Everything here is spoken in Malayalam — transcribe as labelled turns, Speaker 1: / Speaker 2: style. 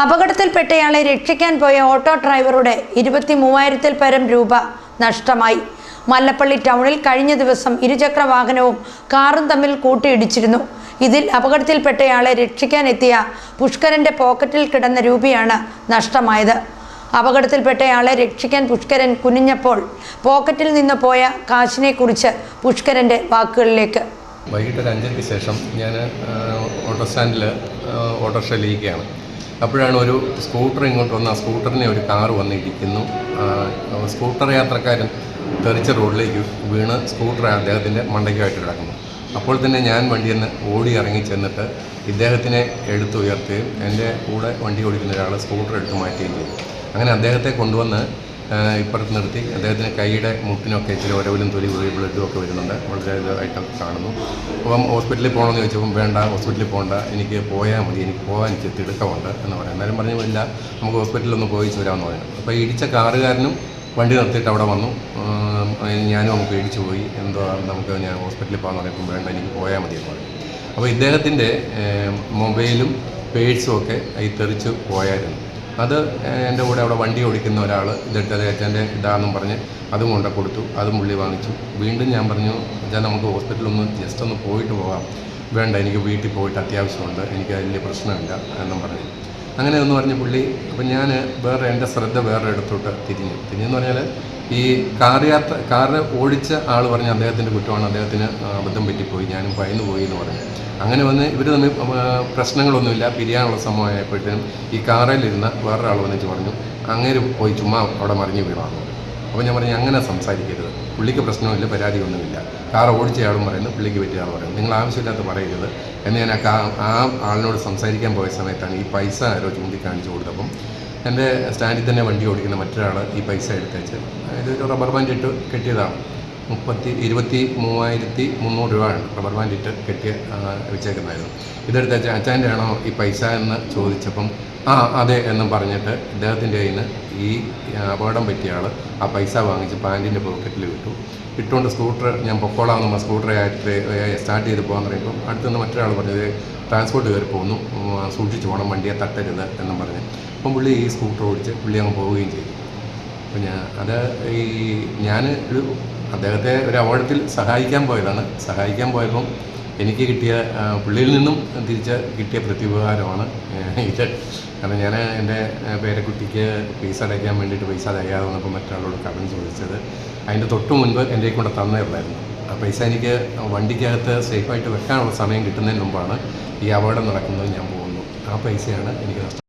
Speaker 1: അപകടത്തിൽപ്പെട്ടയാളെ രക്ഷിക്കാൻ പോയ ഓട്ടോ ഡ്രൈവറുടെ ഇരുപത്തി മൂവായിരത്തിൽ പരം രൂപ നഷ്ടമായി. മല്ലപ്പള്ളി ടൗണിൽ കഴിഞ്ഞ ദിവസം ഇരുചക്ര വാഹനവും കാറും തമ്മിൽ കൂട്ടിയിടിച്ചിരുന്നു. ഇതിൽ അപകടത്തിൽപ്പെട്ടയാളെ രക്ഷിക്കാൻ എത്തിയ പുഷ്കരന്റെ പോക്കറ്റിൽ കിടന്ന രൂപയാണ് നഷ്ടമായത്. അപകടത്തിൽപ്പെട്ടയാളെ രക്ഷിക്കാൻ പുഷ്കരൻ കുനിഞ്ഞപ്പോൾ പോക്കറ്റിൽ നിന്ന് പോയ കാശിനെക്കുറിച്ച് പുഷ്കരന്റെ വാക്കുകളിലേക്ക്.
Speaker 2: വൈകിട്ട് ഒരു ശേഷം ഞാൻ ഓട്ടോ സ്റ്റാൻഡിൽ ഓട്ടോറിക്ഷയിലിരിക്കുകയാണ് അപ്പോഴാണ് ഒരു സ്കൂട്ടർ ഇങ്ങോട്ട് വന്ന് ആ സ്കൂട്ടറിനെ ഒരു കാർ വന്നിരിക്കുന്നു. സ്കൂട്ടർ യാത്രക്കാരൻ തെറിച്ച റോഡിലേക്ക് വീണ് സ്കൂട്ടർ അദ്ദേഹത്തിന്റെ മണ്ടയ്ക്കുമായിട്ട് കിടക്കുന്നു. അപ്പോൾ തന്നെ ഞാൻ വണ്ടിയിൽ നിന്ന് ഓടി ഇറങ്ങി ചെന്നിട്ട് ഇദ്ദേഹത്തിനെ എടുത്തുയർത്തുകയും എന്റെ കൂടെ വണ്ടി ഓടിക്കുന്ന ഒരാൾ സ്കൂട്ടർ എടുത്ത് മാറ്റുകയും ചെയ്തു. അങ്ങനെ അദ്ദേഹത്തെ കൊണ്ടുവന്ന് ഇപ്പുറത്ത് നിർത്തി. അദ്ദേഹത്തിന് കൈയുടെ മുട്ടിനൊക്കെ ഇച്ചിരി ഒരവിലും തൊലി പോയി ബ്ലഡും ഒക്കെ വരുന്നുണ്ട്. വളരെ ഇതായിട്ട് കാണുന്നു. അപ്പം ഹോസ്പിറ്റലിൽ പോകണമെന്ന് ചോദിച്ചപ്പം വേണ്ട ഹോസ്പിറ്റലിൽ പോകണ്ട എനിക്ക് പോയാൽ മതി എനിക്ക് പോകാൻ ഇച്ചിരി തിടുക്കമുണ്ട് എന്ന് പറയാം എന്നാലും പറഞ്ഞു ഇല്ല നമുക്ക് ഹോസ്പിറ്റലിൽ ഒന്ന് പോയി വരാമെന്ന് പറഞ്ഞു അപ്പോൾ ഇടിച്ച കാറുകാരനും വണ്ടി നിർത്തിയിട്ട് അവിടെ വന്നു. ഞാനും അങ്ങ് പേടിച്ചു പോയി. എന്തോ നമുക്ക് ഞാൻ ഹോസ്പിറ്റലിൽ പോകാൻ പറയുമ്പോൾ വേണ്ട എനിക്ക് പോയാൽ മതി എന്ന് പറഞ്ഞു. അപ്പോൾ ഇദ്ദേഹത്തിന്റെ മൊബൈലും പേഴ്സും ഒക്കെ ഈ തെറിച്ച് പോയായിരുന്നു. അത് എന്റെ കൂടെ അവിടെ വണ്ടി ഓടിക്കുന്ന ഒരാൾ ഇതെടുത്ത് അദ്ദേഹത്തിന്റെ ഇതാണെന്നും പറഞ്ഞ് അതും കൊണ്ട കൊടുത്തു അതും പുള്ളി വാങ്ങിച്ചു. വീണ്ടും ഞാൻ പറഞ്ഞു ഞാൻ നമുക്ക് ഹോസ്പിറ്റലിൽ ഒന്ന് ജസ്റ്റ് ഒന്ന് പോയിട്ട് പോകാം. വേണ്ട എനിക്ക് വീട്ടിൽ പോയിട്ട് അത്യാവശ്യമുണ്ട് എനിക്ക് വലിയ പ്രശ്നമില്ല എന്നും പറഞ്ഞു. അങ്ങനെ എന്ന് പറഞ്ഞ് പുള്ളി അപ്പം ഞാൻ വേറെ എന്റെ ശ്രദ്ധ വേറെ ഇടത്തോട്ട് തിരിഞ്ഞു. തിരിഞ്ഞെന്ന് പറഞ്ഞാൽ ഈ കാർ യാത്ര കാറ് ഓടിച്ച ആൾ പറഞ്ഞ അദ്ദേഹത്തിന്റെ കുറ്റമാണ്. അദ്ദേഹത്തിന് അബദ്ധം പറ്റിപ്പോയി. ഞാനും ഭയന്നു പോയി എന്ന് പറഞ്ഞു. അങ്ങനെ വന്ന് ഇവർ തമ്മിൽ പ്രശ്നങ്ങളൊന്നുമില്ല. പിരിയാനുള്ള സമയമായപ്പോഴത്തേനും ഈ കാറിലിരുന്ന വേറൊരാൾ വന്നിട്ട് പറഞ്ഞു അങ്ങനെ പോയി ചുമ്മാ അവിടെ മറിഞ്ഞു വീണാന്ന് പറഞ്ഞു. അപ്പോൾ ഞാൻ പറഞ്ഞു അങ്ങനെ സംസാരിക്കരുത്. പുള്ളിക്ക് പ്രശ്നമില്ല പരാതിയൊന്നുമില്ല. കാർ ഓടിച്ചയാളും പറയുന്നു പുള്ളിക്ക് പറ്റിയ ആൾ പറയുന്നു. നിങ്ങൾ ആവശ്യമില്ലാത്ത പറയരുത്. എന്ന് ഞാൻ ആ ആളിനോട് സംസാരിക്കാൻ പോയ സമയത്താണ് ഈ പൈസ ആരോ ചൂണ്ടിക്കാണിച്ചു കൊടുത്തപ്പം എന്റെ സ്റ്റാൻഡിൽ തന്നെ വണ്ടി ഓടിക്കുന്ന മറ്റൊരാൾ ഈ പൈസ എടുത്തേച്ച് ഒരു റബ്ബർ ബാൻഡ് ഇട്ട് കെട്ടിയതാണ്. മുപ്പത്തി ഇരുപത്തി മൂവായിരത്തി മുന്നൂറ് രൂപയാണ് റബ്ബർ ബാൻഡ് ഇട്ട് കെട്ടി വെച്ചേക്കുന്നതായിരുന്നു. ഇതെടുത്ത് അച്ഛന്റെ ആണോ ഈ പൈസ എന്ന് ചോദിച്ചപ്പം ആ അതെ എന്നും പറഞ്ഞിട്ട് ഇദ്ദേഹത്തിന്റെ കയ്യിൽ നിന്ന് ഈ അപകടം പറ്റിയ ആൾ ആ പൈസ വാങ്ങിച്ച് പാന്റിന്റെ പോക്കറ്റിൽ വിട്ടു. ഇട്ടുകൊണ്ട് സ്കൂട്ടർ ഞാൻ പൊക്കോളാം പൊക്കോളാമെന്ന് സ്കൂട്ടർ സ്റ്റാർട്ട് ചെയ്ത് പോകാൻ പറയുമ്പോൾ അടുത്തുനിന്ന് മറ്റൊരാൾ പറഞ്ഞത് ട്രാൻസ്പോർട്ട് കയറി പോകുന്നു സൂക്ഷിച്ച് പോകണം വണ്ടിയെ തട്ടരുത് എന്നും പറഞ്ഞ്. അപ്പം പുള്ളി ഈ സ്കൂട്ടർ ഓടിച്ച് പുള്ളി അങ്ങ് പോവുകയും ചെയ്തു. അപ്പം ഞാൻ അത് ഈ ഞാൻ ഒരു അദ്ദേഹത്തെ ഒരു അപകടത്തിൽ സഹായിക്കാൻ പോയതാണ്. സഹായിക്കാൻ പോയപ്പം എനിക്ക് കിട്ടിയ പുള്ളിയിൽ നിന്നും തിരിച്ച് കിട്ടിയ പ്രത്യുപകാരമാണ്. ഇത് കാരണം ഞാൻ എന്റെ പേരക്കുട്ടിക്ക് പൈസ അടയ്ക്കാൻ വേണ്ടിയിട്ട് പൈസ തയ്യാതെ വന്നപ്പോൾ മറ്റൊരാളോട് കടം ചോദിച്ചത്. അതിന്റെ തൊട്ട് മുൻപ് എന്റെ കൊണ്ട് തന്നേ ഉള്ളായിരുന്നു ആ പൈസ എനിക്ക് വണ്ടിക്കകത്ത് സേഫായിട്ട് വെക്കാനുള്ള സമയം കിട്ടുന്നതിന് മുമ്പാണ് ഈ അപകടം നടക്കുന്നത് ഞാൻ പോകുന്നു ആ പൈസയാണ് എനിക്ക് നഷ്ടപ്പെട്ടത്.